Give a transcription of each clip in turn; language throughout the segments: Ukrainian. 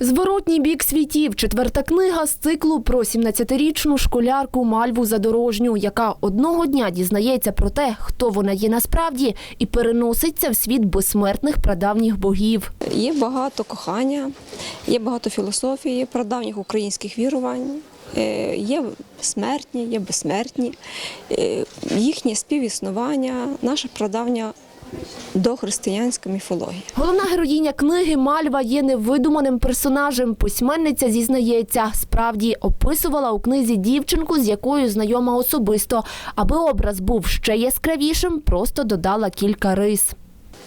Зворотній бік світів. Четверта книга з циклу про 17-річну школярку Мальву Задорожню, яка одного дня дізнається про те, хто вона є насправді, і переноситься в світ безсмертних прадавніх богів. Є багато кохання, є багато філософії, прадавніх українських вірувань. Е, Є смертні, є безсмертні, Е, їхнє співіснування, наша прадавня дохристиянська міфологія. Головна героїня книги Мальва є невидуманим персонажем. Письменниця зізнається, справді описувала у книзі дівчинку, з якою знайома особисто. Аби образ був ще яскравішим, просто додала кілька рис.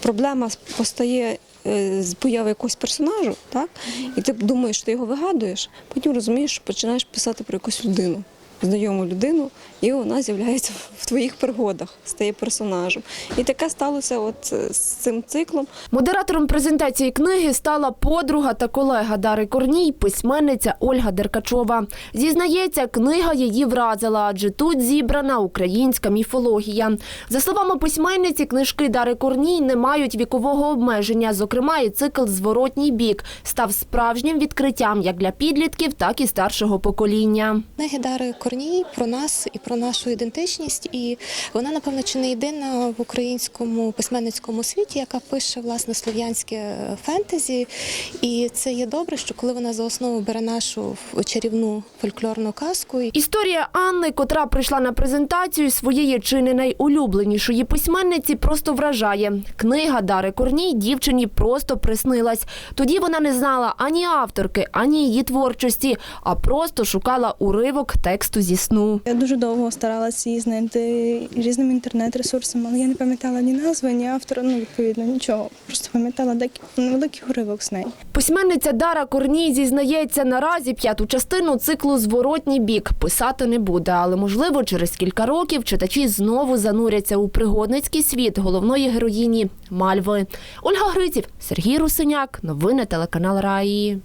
Проблема постає е, з появи якогось персонажу, так? і ти думаєш, що ти його вигадуєш, потім розумієш, що починаєш писати про якусь людину, знайому людину, і вона з'являється в твоїх пригодах, стає персонажем. І таке сталося от е, з цим циклом. Модератором презентації книги стала подруга та колега Дари Корній, письменниця Ольга Деркачова. Зізнається, книга її вразила, адже тут зібрана українська міфологія. За словами письменниці, книжки Дари Корній не мають вікового обмеження. Зокрема, і цикл Зворотній бік став справжнім відкриттям як для підлітків, так і старшого покоління. Книги Дари Корній про нас і про нашу ідентичність, і вона, напевно, чи не єдина в українському письменницькому світі, яка пише власне слов'янське фентезі. І це є добре, що коли вона за основу бере нашу чарівну фольклорну казку. Історія Анни, котра прийшла на презентацію своєї чи не найулюбленішої письменниці, просто вражає. Книга Дари Корній дівчині просто приснилась. Тоді вона не знала ані авторки, ані її творчості, а просто шукала уривок тексту зі сну. Я дуже довго старалася її знайти різними інтернет-ресурсами, але я не пам'ятала ні назви, ні автора, ну відповідно нічого. Просто пам'ятала невеликий уривок з неї. Письменниця Дара Корній зізнається, наразі п'яту частину циклу Зворотній бік писати не буде, але можливо через кілька років читачі знову зануряться у пригодницький світ головної героїні Мальви. Ольга Гриців, Сергій Русиняк, новини телеканал Раї.